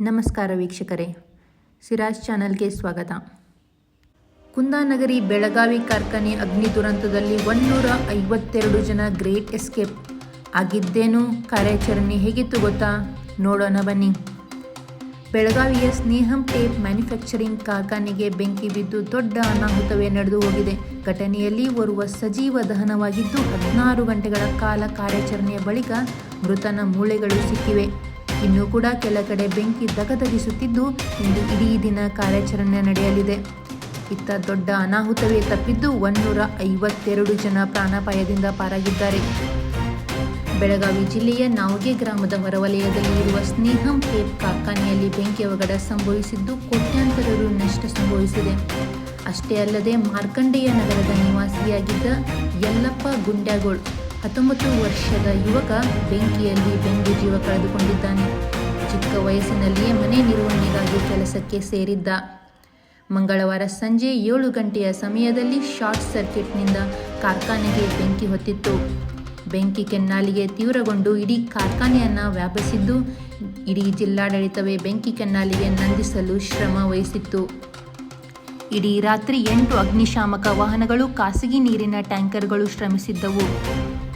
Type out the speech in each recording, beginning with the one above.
ನಮಸ್ಕಾರ ವೀಕ್ಷಕರೇ. ಸಿರಾಜ್ ಚಾನಲ್ಗೆ ಸ್ವಾಗತ. ಕುಂದಾನಗರಿ ಬೆಳಗಾವಿ ಕಾರ್ಖಾನೆ ಅಗ್ನಿ ದುರಂತದಲ್ಲಿ ಒಂದೂರ ಐವತ್ತೆರಡು ಜನ ಗ್ರೇಟ್ ಎಸ್ಕೇಪ್. ಆಗಿದ್ದೇನು? ಕಾರ್ಯಾಚರಣೆ ಹೇಗಿತ್ತು ಗೊತ್ತಾ? ನೋಡೋಣ ಬನ್ನಿ. ಬೆಳಗಾವಿಯ ಸ್ನೇಹಂ ಟೇಪ್ ಮ್ಯಾನುಫ್ಯಾಕ್ಚರಿಂಗ್ ಕಾರ್ಖಾನೆಗೆ ಬೆಂಕಿ ಬಿದ್ದು ದೊಡ್ಡ ಅನಾಹುತವೇ ನಡೆದು ಹೋಗಿದೆ. ಘಟನೆಯಲ್ಲಿ ಓರ್ವ ಸಜೀವ ದಹನವಾಗಿದ್ದು ಹದಿನಾರು ಗಂಟೆಗಳ ಕಾಲ ಕಾರ್ಯಾಚರಣೆಯ ಬಳಿಕ ಮೃತನ ಮೂಳೆಗಳು ಸಿಕ್ಕಿವೆ. ಇನ್ನೂ ಕೂಡ ಕೆಲ ಕಡೆ ಬೆಂಕಿ ದಗದಗಿಸುತ್ತಿದ್ದು ಇಂದು ಇಡೀ ದಿನ ಕಾರ್ಯಾಚರಣೆ ನಡೆಯಲಿದೆ. ಇತ್ತ ದೊಡ್ಡ ಅನಾಹುತವೇ ತಪ್ಪಿದ್ದು ಒನ್ನೂರ ಐವತ್ತೆರಡು ಜನ ಪ್ರಾಣಾಪಾಯದಿಂದ ಪಾರಾಗಿದ್ದಾರೆ. ಬೆಳಗಾವಿ ಜಿಲ್ಲೆಯ ನಾವ್ಗೆ ಗ್ರಾಮದ ಹೊರವಲಯದಲ್ಲಿ ಇರುವ ಸ್ನೇಹಂ ಟೇಪ್ ಕಾರ್ಖಾನೆಯಲ್ಲಿ ಬೆಂಕಿ ಅವಘಡ ಸಂಭವಿಸಿದ್ದು ಕೋಟ್ಯಾಂತರ ರು ನಷ್ಟ ಸಂಭವಿಸಿದೆ. ಅಷ್ಟೇ ಅಲ್ಲದೆ ಮಾರ್ಕಂಡೇಯ ನಗರದ ನಿವಾಸಿಯಾಗಿದ್ದ ಯಲ್ಲಪ್ಪ ಗುಂಡ್ಯಾಗೋಳ್ ಹತ್ತೊಂಬತ್ತು ವರ್ಷದ ಯುವಕ ಬೆಂಕಿಯಲ್ಲಿ ಬೆಂದು ಜೀವ ಕಳೆದುಕೊಂಡಿದ್ದಾನೆ. ಚಿಕ್ಕ ವಯಸ್ಸಿನಲ್ಲಿಯೇ ಮನೆ ನಿರ್ವಹಣೆಗಾಗಿ ಕೆಲಸಕ್ಕೆ ಸೇರಿದ್ದ. ಮಂಗಳವಾರ ಸಂಜೆ ಏಳು ಗಂಟೆಯ ಸಮಯದಲ್ಲಿ ಶಾರ್ಟ್ ಸರ್ಕ್ಯೂಟ್ನಿಂದ ಕಾರ್ಖಾನೆಗೆ ಬೆಂಕಿ ಹೊತ್ತಿತ್ತು. ಬೆಂಕಿ ಕೆನ್ನಾಲಿಗೆ ತೀವ್ರಗೊಂಡು ಇಡೀ ಕಾರ್ಖಾನೆಯನ್ನು ವ್ಯಾಪಿಸಿದ್ದು, ಇಡೀ ಜಿಲ್ಲಾಡಳಿತವೇ ಬೆಂಕಿ ಕೆನ್ನಾಲಿಗೆ ನಂದಿಸಲು ಶ್ರಮ ವಹಿಸಿತ್ತು. ಇಡೀ ರಾತ್ರಿ ಎಂಟು ಅಗ್ನಿಶಾಮಕ ವಾಹನಗಳು ಖಾಸಗಿ ನೀರಿನ ಟ್ಯಾಂಕರ್ಗಳು ಶ್ರಮಿಸಿದ್ದವು.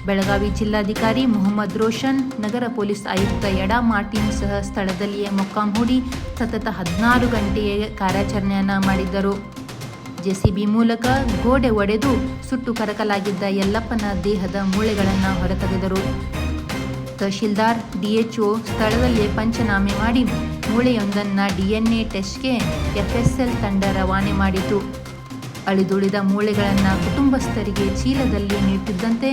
ಬೆಳಗಾವಿ ಜಿಲ್ಲಾಧಿಕಾರಿ ಮೊಹಮ್ಮದ್ ರೋಷನ್, ನಗರ ಪೊಲೀಸ್ ಆಯುಕ್ತ ಯಡಾ ಮಾರ್ಟಿನ್ ಸಹ ಸ್ಥಳದಲ್ಲಿಯೇ ಮೊಕ್ಕಾಂ ಹೂಡಿ ಸತತ ಹದಿನಾರು ಗಂಟೆಯ ಕಾರ್ಯಾಚರಣೆಯನ್ನ ಮಾಡಿದ್ದರು. ಜೆಸಿಬಿ ಮೂಲಕ ಗೋಡೆ ಒಡೆದು ಸುಟ್ಟು ಕರಕಲಾಗಿದ್ದ ಯಲ್ಲಪ್ಪನ ದೇಹದ ಮೂಳೆಗಳನ್ನು ಹೊರತೆಗೆದರು. ತಹಶೀಲ್ದಾರ್, ಡಿಎಚ್ಒ ಸ್ಥಳದಲ್ಲಿ ಪಂಚನಾಮೆ ಮಾಡಿ ಮೂಳೆಯೊಂದನ್ನು ಡಿಎನ್ಎ ಟೆಸ್ಟ್ಗೆ ಎಫ್ಎಸ್ಎಲ್ ತಂಡ ರವಾನೆ ಮಾಡಿತು. ಅಳಿದುಳಿದ ಮೂಳೆಗಳನ್ನು ಕುಟುಂಬಸ್ಥರಿಗೆ ಚೀಲದಲ್ಲಿ ನೀಡುತ್ತಿದ್ದಂತೆ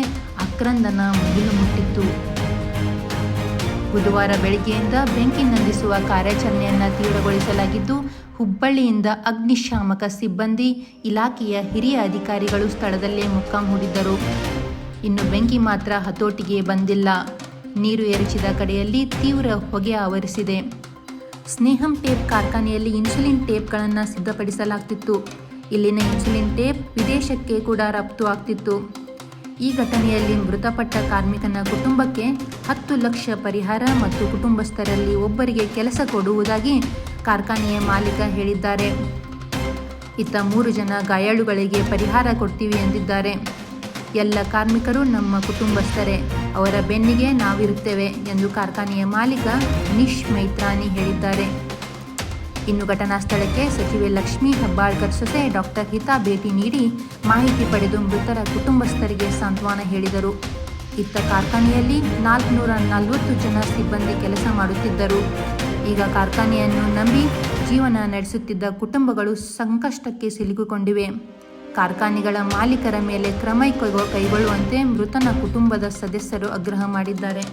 ಆಕ್ರಂದನ ಮುಗಿಲು ಮುಟ್ಟಿತ್ತು. ಬುಧವಾರ ಬೆಳಗ್ಗೆಯಿಂದ ಬೆಂಕಿ ನಂದಿಸುವ ಕಾರ್ಯಾಚರಣೆಯನ್ನು ತೀವ್ರಗೊಳಿಸಲಾಗಿದ್ದು, ಹುಬ್ಬಳ್ಳಿಯಿಂದ ಅಗ್ನಿಶಾಮಕ ಸಿಬ್ಬಂದಿ, ಇಲಾಖೆಯ ಹಿರಿಯ ಅಧಿಕಾರಿಗಳು ಸ್ಥಳದಲ್ಲೇ ಮುಕ್ಕಾಂ ಹೂಡಿದ್ದರು ಇನ್ನು ಬೆಂಕಿ ಮಾತ್ರ ಹತೋಟಿಗೆ ಬಂದಿಲ್ಲ. ನೀರು ಎರಚಿದ ಕಡೆಯಲ್ಲಿ ತೀವ್ರ ಹೊಗೆ ಆವರಿಸಿದೆ. ಸ್ನೇಹಂ ಟೇಪ್ ಕಾರ್ಖಾನೆಯಲ್ಲಿ ಇನ್ಸುಲಿನ್ ಟೇಪ್ಗಳನ್ನು ಸಿದ್ಧಪಡಿಸಲಾಗ್ತಿತ್ತು. ಇಲ್ಲಿನ ಇನ್ಸುಲಿನ್ ಟೇಪ್ ವಿದೇಶಕ್ಕೆ ಕೂಡ ರಫ್ತು ಆಗ್ತಿತ್ತು. ಈ ಘಟನೆಯಲ್ಲಿ ಮೃತಪಟ್ಟ ಕಾರ್ಮಿಕನ ಕುಟುಂಬಕ್ಕೆ ಹತ್ತು ಲಕ್ಷ ಪರಿಹಾರ ಮತ್ತು ಕುಟುಂಬಸ್ಥರಲ್ಲಿ ಒಬ್ಬರಿಗೆ ಕೆಲಸ ಕೊಡುವುದಾಗಿ ಕಾರ್ಖಾನೆಯ ಮಾಲೀಕ ಹೇಳಿದ್ದಾರೆ. ಇತ್ತ ಮೂರು ಜನ ಗಾಯಾಳುಗಳಿಗೆ ಪರಿಹಾರ ಕೊಡ್ತೀವಿ ಎಂದಿದ್ದಾರೆ. ಎಲ್ಲ ಕಾರ್ಮಿಕರು ನಮ್ಮ ಕುಟುಂಬಸ್ಥರೇ, ಅವರ ಬೆನ್ನಿಗೆ ನಾವಿರುತ್ತೇವೆ ಎಂದು ಕಾರ್ಖಾನೆಯ ಮಾಲೀಕ ನಿಶ್ ಮೈತ್ರಾನಿ ಹೇಳಿದ್ದಾರೆ. ಇನ್ನು ಘಟನಾ ಸ್ಥಳಕ್ಕೆ ಸಚಿವೆ ಲಕ್ಷ್ಮೀ ಹೆಬ್ಬಾಳ್ಕರ್ ಸೊಸೆ ಡಾಕ್ಟರ್ ಹಿತಾ ಭೇಟಿ ನೀಡಿ ಮಾಹಿತಿ ಪಡೆದು ಮೃತರ ಕುಟುಂಬಸ್ಥರಿಗೆ ಸಾಂತ್ವನ ಹೇಳಿದರು. ಇತ್ತ ಕಾರ್ಖಾನೆಯಲ್ಲಿ ನಾಲ್ಕುನೂರ ನಲವತ್ತು ಜನ ಸಿಬ್ಬಂದಿ ಕೆಲಸ ಮಾಡುತ್ತಿದ್ದರು. ಈಗ ಕಾರ್ಖಾನೆಯನ್ನು ನಂಬಿ ಜೀವನ ನಡೆಸುತ್ತಿದ್ದ ಕುಟುಂಬಗಳು ಸಂಕಷ್ಟಕ್ಕೆ ಸಿಲುಕಿಕೊಂಡಿವೆ. ಕಾರ್ಖಾನೆಗಳ ಮಾಲೀಕರ ಮೇಲೆ ಕ್ರಮ ಕೈಗೊಳ್ಳುವಂತೆ ಮೃತನ ಕುಟುಂಬದ ಸದಸ್ಯರು ಆಗ್ರಹ ಮಾಡಿದ್ದಾರೆ.